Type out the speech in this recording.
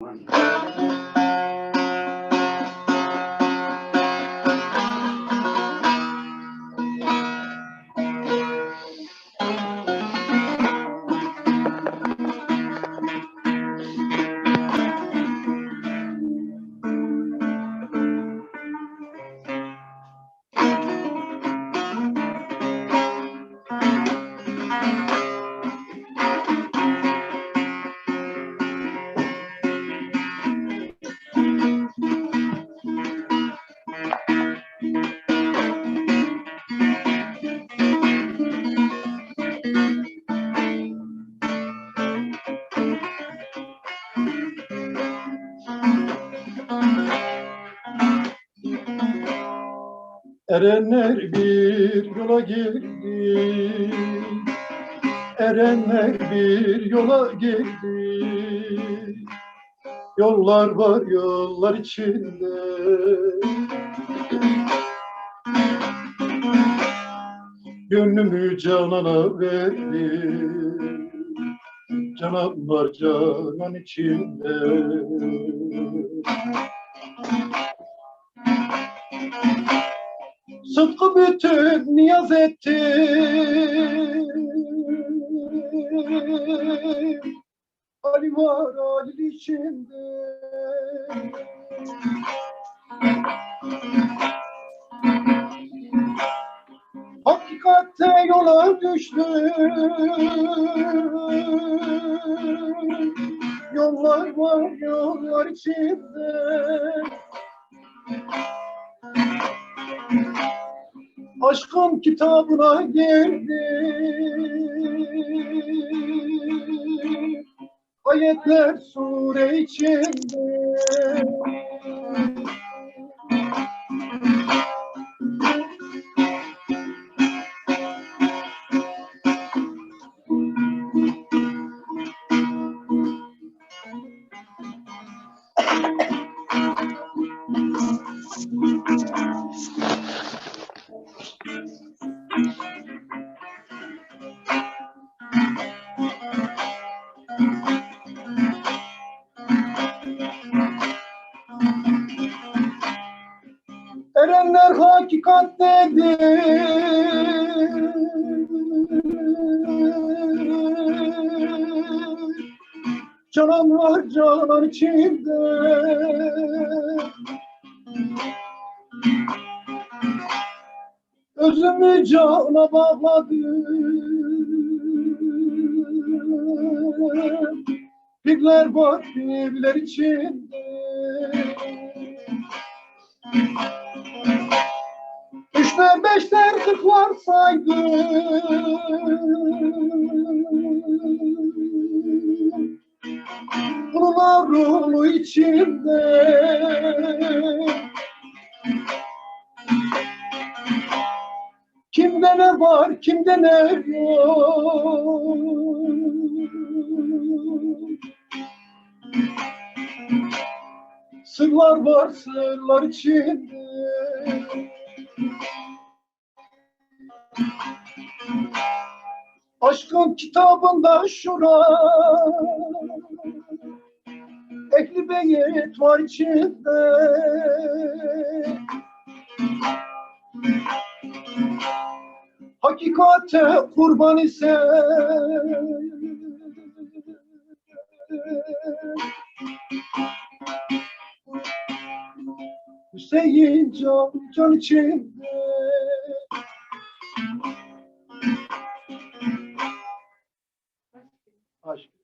One. Erenler bir yola girdi. Erenler bir yola girdi. Yollar var yollar içinde. Gönlümü canana verdim Canan var canan içinde Sıtkı bütün niyaz etti. Ali var Ali içinde. Hakikatte yola düştü Yollar var yollar içinde aşkın kitabına girdi. Ayetler sure içinde. Erenler hakikat dedi. Canan var canan içinde. Özümü cana bağladım. Pirler var pirler içinde. Üçler beşler kırklar saydım. Rular ruhlu içimde. Kimde ne var, kimde ne yok. Sırlar var, sırlar içinde. Aşkın kitabında şura Ehli beyit var içinde. Hakikate kurban ise Hüseyin can, can içinde Aşk.